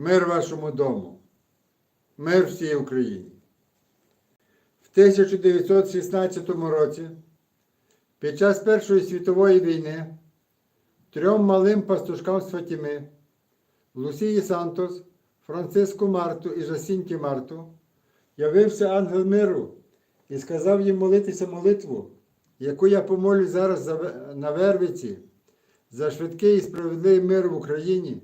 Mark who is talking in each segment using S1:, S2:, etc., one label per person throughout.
S1: Мир вашому дому, мир всій Україні. В 1916 році, під час Першої світової війни, трьом малим пастушкам з Фатіми, Лусії Сантос, Франциску Марту і Жасінті Марту, явився ангел миру і сказав їм молитися молитву, яку я помолю зараз на Вервиці, за швидкий і справедливий мир в Україні,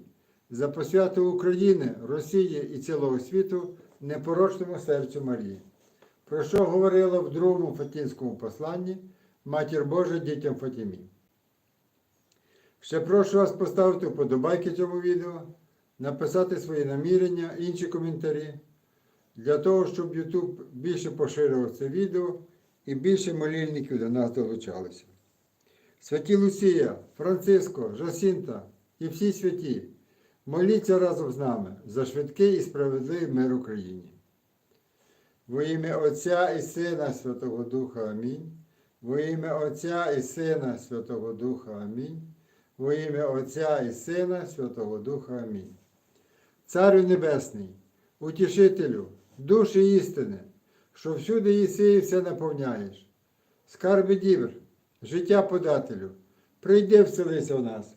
S1: за посвяту України, Росії і цілого світу непорочному серцю Марії. Про що говорила в другому Фатінському посланні Матір Божа дітям Фатімі. Ще прошу вас поставити вподобайки цьому відео, написати свої намірення, інші коментарі, для того, щоб YouTube більше поширював це відео і більше молільників до нас долучалися. Святі Лусія, Франциско, Жасінта і всі святі, моліться разом з нами за швидкий і справедливий мир Україні. Во ім'я Отця і Сина Святого Духа Амінь. Во ім'я Отця і Сина Святого Духа Амінь. Во ім'я Отця і Сина Святого Духа Амінь. Царю Небесний, утішителю, душі істини, що всюди єси і все наповняєш. Скарби дівр, життя подателю, прийди вселися в нас,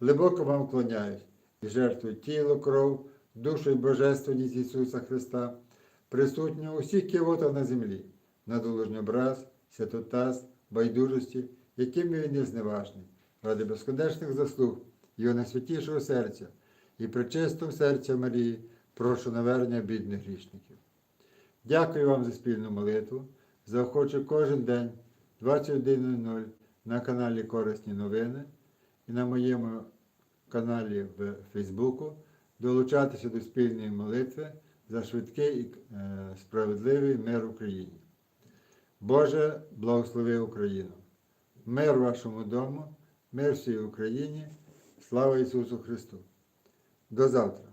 S1: глибоко вам вклоняюсь і жертвую тіло, кров, душу і божественність Ісуса Христа, присутнього у всіх кивотах на землі, на долужній образ, святотаз, байдужості, якими він є зневажний, ради безконечних заслуг Його найсвятішого серця і причистого серця Марії, прошу навернення бідних грішників. Дякую вам за спільну молитву. Заохочу кожен день 21.00 на каналі Корисні новини і на моєму каналі в Фейсбуку долучатися до спільної молитви за швидкий і е, справедливий мир Україні. Боже, благослови Україну! Мир вашому дому, мир всій Україні, слава Ісусу Христу! До завтра!